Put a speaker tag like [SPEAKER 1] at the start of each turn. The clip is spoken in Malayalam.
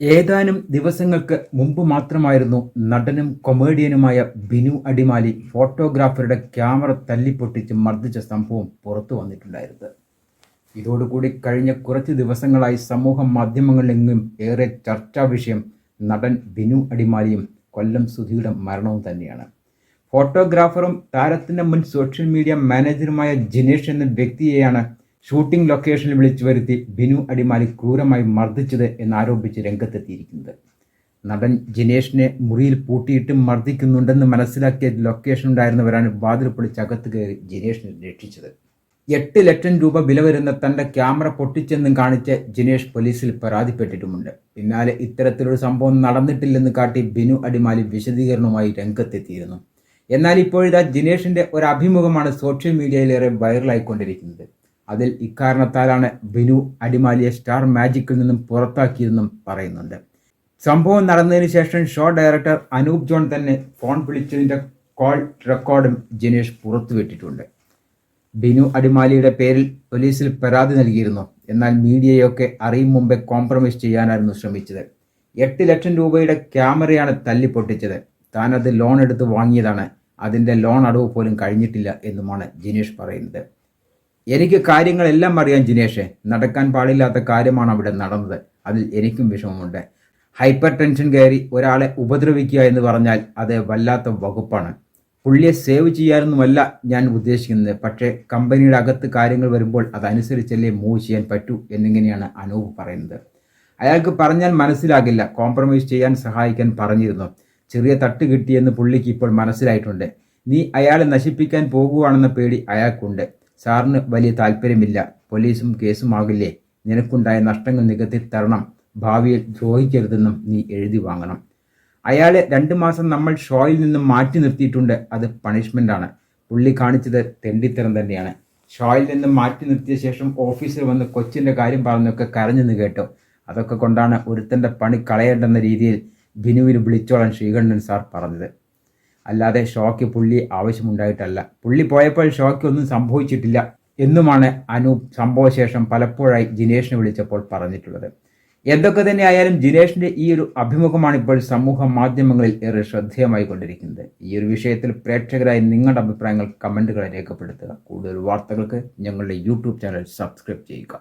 [SPEAKER 1] ഏതാനും ദിവസങ്ങൾക്ക് മുമ്പ് മാത്രമായിരുന്നു നടനും കൊമേഡിയനുമായ ബിനു അടിമാലി ഫോട്ടോഗ്രാഫറുടെ ക്യാമറ തല്ലിപ്പൊട്ടിച്ച് മർദ്ദിച്ച സംഭവം പുറത്തു വന്നിട്ടുണ്ടായിരുന്നത്. ഇതോടുകൂടി കഴിഞ്ഞ കുറച്ച് ദിവസങ്ങളായി സമൂഹ മാധ്യമങ്ങളിലെങ്ങും ഏറെ ചർച്ചാ വിഷയം നടൻ ബിനു അടിമാലിയും കൊല്ലം സുധിയുടെ മരണവും തന്നെയാണ്. ഫോട്ടോഗ്രാഫറും താരത്തിന്റെ മുൻ സോഷ്യൽ മീഡിയ മാനേജറുമായ ജിനേഷ് എന്ന വ്യക്തിയെയാണ് ഷൂട്ടിംഗ് ലൊക്കേഷനിൽ വിളിച്ചു വരുത്തി ബിനു അടിമാലി ക്രൂരമായി മർദ്ദിച്ചത് എന്നാരോപിച്ച് രംഗത്തെത്തിയിരിക്കുന്നത്. നടൻ ജിനേഷിനെ മുറിയിൽ പൂട്ടിയിട്ട് മർദ്ദിക്കുന്നുണ്ടെന്ന് മനസ്സിലാക്കിയ ലൊക്കേഷൻ ഉണ്ടായിരുന്നവരാണ് വാതിൽ പൊളിച്ച് അകത്ത് കയറി ജിനേഷിനെ രക്ഷിച്ചത്. എട്ട് ലക്ഷം രൂപ വില വരുന്ന തന്റെ ക്യാമറ പൊട്ടിച്ചെന്നും കാണിച്ച് ജിനേഷ് പോലീസിൽ പരാതിപ്പെട്ടിട്ടുമുണ്ട്. പിന്നാലെ ഇത്തരത്തിലൊരു സംഭവം നടന്നിട്ടില്ലെന്ന് കാട്ടി ബിനു അടിമാലി വിശദീകരണവുമായി രംഗത്തെത്തിയിരുന്നു. എന്നാൽ ഇപ്പോഴിതാ ജിനേഷിന്റെ ഒരു അഭിമുഖമാണ് സോഷ്യൽ മീഡിയയിലേറെ വൈറലായിക്കൊണ്ടിരിക്കുന്നത്. അതിൽ ഇക്കാരണത്താലാണ് ബിനു അടിമാലിയെ സ്റ്റാർ മാജിക്കിൽ നിന്നും പുറത്താക്കിയതെന്നും പറയുന്നുണ്ട്. സംഭവം നടന്നതിന് ശേഷം ഷോ ഡയറക്ടർ അനൂപ് ജോൺ തന്നെ ഫോൺ വിളിച്ചതിന്റെ കോൾ റെക്കോർഡും ജിനേഷ് പുറത്തുവിട്ടിട്ടുണ്ട്. ബിനു അടിമാലിയുടെ പേരിൽ പോലീസിൽ പരാതി നൽകിയിരുന്നു. എന്നാൽ മീഡിയയൊക്കെ അറിയും മുമ്പേ കോംപ്രമൈസ് ചെയ്യാനായിരുന്നു ശ്രമിച്ചത്. എട്ട് ലക്ഷം രൂപയുടെ ക്യാമറയാണ് തല്ലി പൊട്ടിച്ചത് താനത് ലോൺ എടുത്ത് വാങ്ങിയതാണ്. അതിന്റെ ലോൺ അടവ് പോലും കഴിഞ്ഞിട്ടില്ല എന്നുമാണ് ജിനേഷ് പറയുന്നത്. എനിക്ക് കാര്യങ്ങളെല്ലാം അറിയാം ജിനേഷെ. നടക്കാൻ പാടില്ലാത്ത കാര്യമാണ് അവിടെ നടന്നത്. അതിൽ എനിക്കും വിഷമമുണ്ട്. ഹൈപ്പർ ടെൻഷൻ കയറി ഒരാളെ ഉപദ്രവിക്കുക എന്ന് പറഞ്ഞാൽ അത് വല്ലാത്ത വകുപ്പാണ്. പുള്ളിയെ സേവ് ചെയ്യാനൊന്നുമല്ല ഞാൻ ഉദ്ദേശിക്കുന്നത്. പക്ഷേ കമ്പനിയുടെ അകത്ത് കാര്യങ്ങൾ വരുമ്പോൾ അതനുസരിച്ചല്ലേ മൂവ് ചെയ്യാൻ പറ്റൂ എന്നിങ്ങനെയാണ് അനൂപ് പറയുന്നത്. അയാൾക്ക് പറഞ്ഞാൽ മനസ്സിലാകില്ല. കോംപ്രമൈസ് ചെയ്യാൻ സഹായിക്കാൻ പറഞ്ഞിരുന്നു. ചെറിയ തട്ട് കിട്ടിയെന്ന് പുള്ളിക്ക് ഇപ്പോൾ മനസ്സിലായിട്ടുണ്ട്. നീ അയാളെ നശിപ്പിക്കാൻ പോകുകയാണെന്ന പേടി അയാൾക്കുണ്ട്. സാറിന് വലിയ താല്പര്യമില്ല. പോലീസും കേസും ആകില്ലേ? നിനക്കുണ്ടായ നഷ്ടങ്ങൾ നികത്തി തരണം. ഭാവിയിൽ ദ്രോഹിക്കരുതെന്നും നീ എഴുതി വാങ്ങണം. അയാളെ രണ്ട് മാസം നമ്മൾ ഷോയിൽ നിന്നും മാറ്റി നിർത്തിയിട്ടുണ്ട്. അത് പണിഷ്മെന്റാണ് പുള്ളി കാണിച്ചത് തെണ്ടിത്തരം തന്നെയാണ്. ഷോയിൽ നിന്നും മാറ്റി നിർത്തിയ ശേഷം ഓഫീസിൽ വന്ന് കൊച്ചിന്റെ കാര്യം പറഞ്ഞൊക്കെ കരഞ്ഞെന്ന് കേട്ടോ. അതൊക്കെ കൊണ്ടാണ് ഒരുത്തന്റെ പണി കളയേണ്ടെന്ന രീതിയിൽ ബിനുവിന് വിളിച്ചോളാൻ ശ്രീകണ്ഠൻ സാർ പറഞ്ഞത്. അല്ലാതെ ഷോക്ക് പുള്ളി ആവശ്യമുണ്ടായിട്ടല്ല. പുള്ളി പോയപ്പോൾ ഷോക്ക് ഒന്നും സംഭവിച്ചിട്ടില്ല എന്നുമാണ് അനൂപ് സംഭവശേഷം പലപ്പോഴായി ജിനേഷിനെ വിളിച്ചപ്പോൾ പറഞ്ഞിട്ടുള്ളത്. എന്തൊക്കെ തന്നെ ആയാലും ജിനേഷിന്റെ ഈ ഒരു അഭിമുഖമാണ് ഇപ്പോൾ സമൂഹ മാധ്യമങ്ങളിൽ ഏറെ ശ്രദ്ധേയമായി കൊണ്ടിരിക്കുന്നത്. ഈ ഒരു വിഷയത്തിൽ പ്രേക്ഷകരായി നിങ്ങളുടെ അഭിപ്രായങ്ങൾ കമന്റുകളെ രേഖപ്പെടുത്തുക. കൂടുതൽ വാർത്തകൾക്ക് ഞങ്ങളുടെ യൂട്യൂബ് ചാനൽ സബ്സ്ക്രൈബ് ചെയ്യുക.